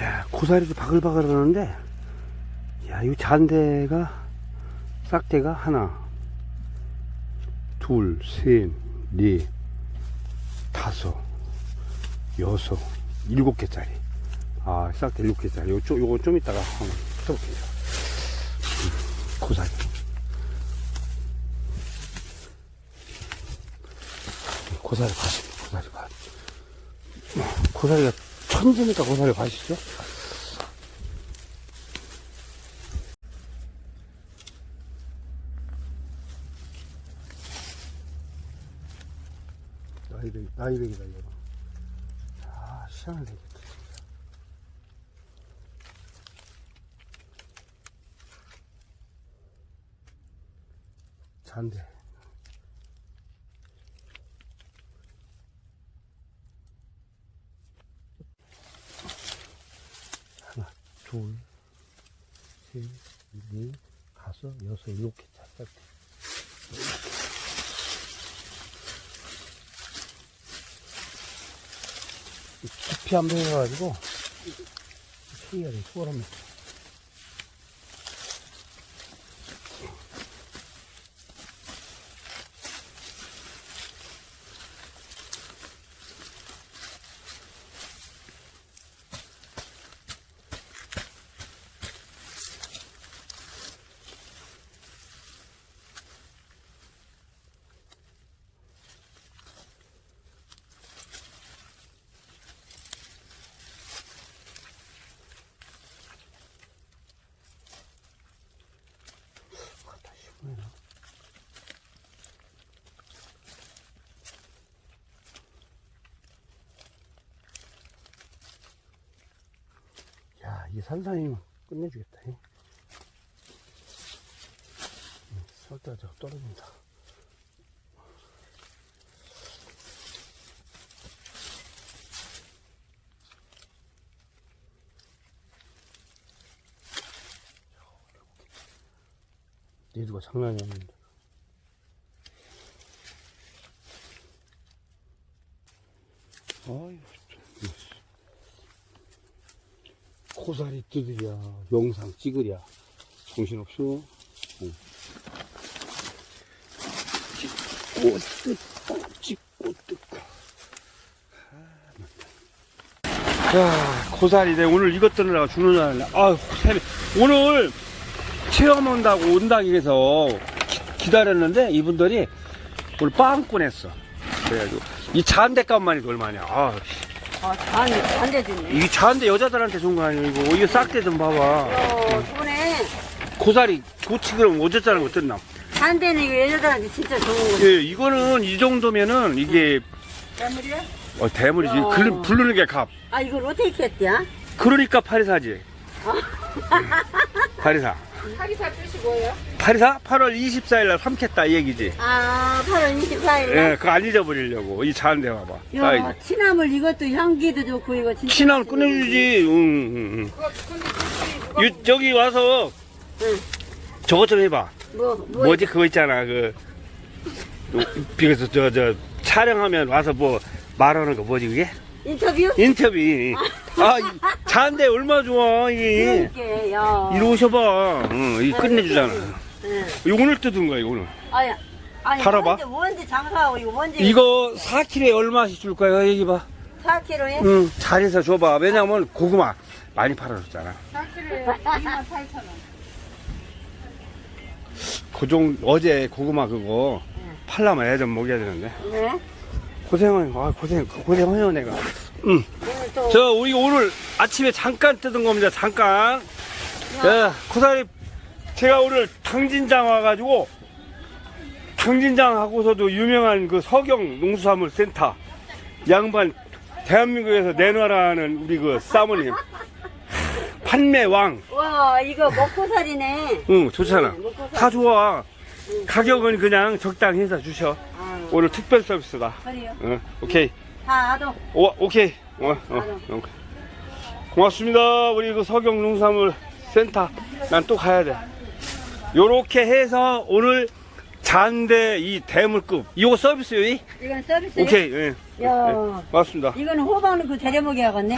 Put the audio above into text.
야, 고사리도 바글바글 하는데, 야, 이 잔대가, 싹대가 하나, 둘, 셋, 넷, 다섯, 여섯, 일곱 개짜리. 아, 싹대 일곱 개짜리. 요, 좀, 요거 좀 이따가 한번 써볼게요. 음, 고사리. 고사리 밭입니다, 고사리 밭. 고사리가 천지니까 고사리 밭이죠? 나이백이, 나이백이다, 이거. 아, 시간을 내겠다. 잔대. 하나, 둘, 셋, 넷, 다섯, 여섯, 개 짝짝. 깊이 해야 돼, 수월하면. 갖다 심으면. 야, 이 산산이면 끝내주겠다. 잉? 응, 썰다가 저거 떨어진다. 얘도가 장난이 아닌데. 아유, 코사리 뜯으랴, 영상 찍으랴. 정신없어. 응. 찍고 뜯고, 찍고 뜯고. 자, 고사리, 내 오늘 이것 들으려고 주는 날, 아유, 세네. 오늘 체험 온다고 온다고 해서 기, 다렸는데 이분들이 오늘 빵 꺼냈어. 그래가지고 이 잔대 값만이 얼마냐. 아, 아, 반, 반대 주네. 이 잔대 여자들한테 좋은 거 아니고 이거 싹대 좀 봐봐. 어, 손에 고사리 고치 그럼 어쩌자는 거 뜯나? 반대는 이거 여자들한테 진짜 좋은 거. 예, 이거는 이 정도면은 이게 때물이야? 어, 대물이지. 어. 글, 부르는 게 값. 아, 이걸 어떻게 했대야? 그러니까 파리사지. 파리사. 하기사 뜻이 뭐예요? 파리사? 8월 24일 날 삼켰다 이 얘기지. 아, 8월 24일. 예, 그거 안 잊어버리려고. 이 잔대 봐봐. 야, 사이즈. 치나물 이것도 향기도 좋고 이거 진짜. 맛있네. 끊어주지. 응, 응, 응. 유, 저기 와서 응. 저것 좀 해봐. 뭐, 뭐. 뭐지 그거 있잖아. 그 비해서 저 저 촬영하면 와서 뭐 말하는 거 뭐지 그게? 인터뷰? 인터뷰. 아, 이 잔데 얼마 좋아 이게. 그러니까, 야. 이리 오셔봐. 응, 이 끝내주잖아. 응. 이거 오늘 뜯은 거야 이거 오늘. 아니, 아니. 팔아봐. 뭔지, 뭔지 장사하고 이거 뭔지. 이거 4kg에 얼마씩 줄 거야 얘기 봐. 4kg에? 응, 잘해서 줘봐. 왜냐면 고구마 많이 팔아줬잖아. 4kg에 28,000원. 그종 어제 고구마 그거 팔라면 애좀 먹여야 되는데 네. 고생은 아 고생 고생해요 내가. 응. 오늘 또. 저 우리 오늘 아침에 잠깐 뜯은 겁니다. 잠깐. 자, 코사리 제가 오늘 당진장 와가지고 당진장 하고서도 유명한 그 서경 농수산물 센터 양반 대한민국에서 내놔라는 우리 그 사모님 판매왕. 와, 이거 먹고 살이네. 응 좋잖아. 네, 먹고 살. 다 좋아. 가격은 그냥 적당히 해서 주셔. 아, 오늘 특별 서비스다. 그래요. 응, 오케이. 다 아도. 오, 오케이. 어, 어, 어. 고맙습니다. 우리 그 서경 농산물 센터. 난 또 가야 돼. 요렇게 해서 오늘 잔대 이 대물급. 이거 서비스요? 이? 이건 서비스. 오케이. 예. 야. 예, 고맙습니다. 이거는 호박 넣고 데려 먹여야겠네.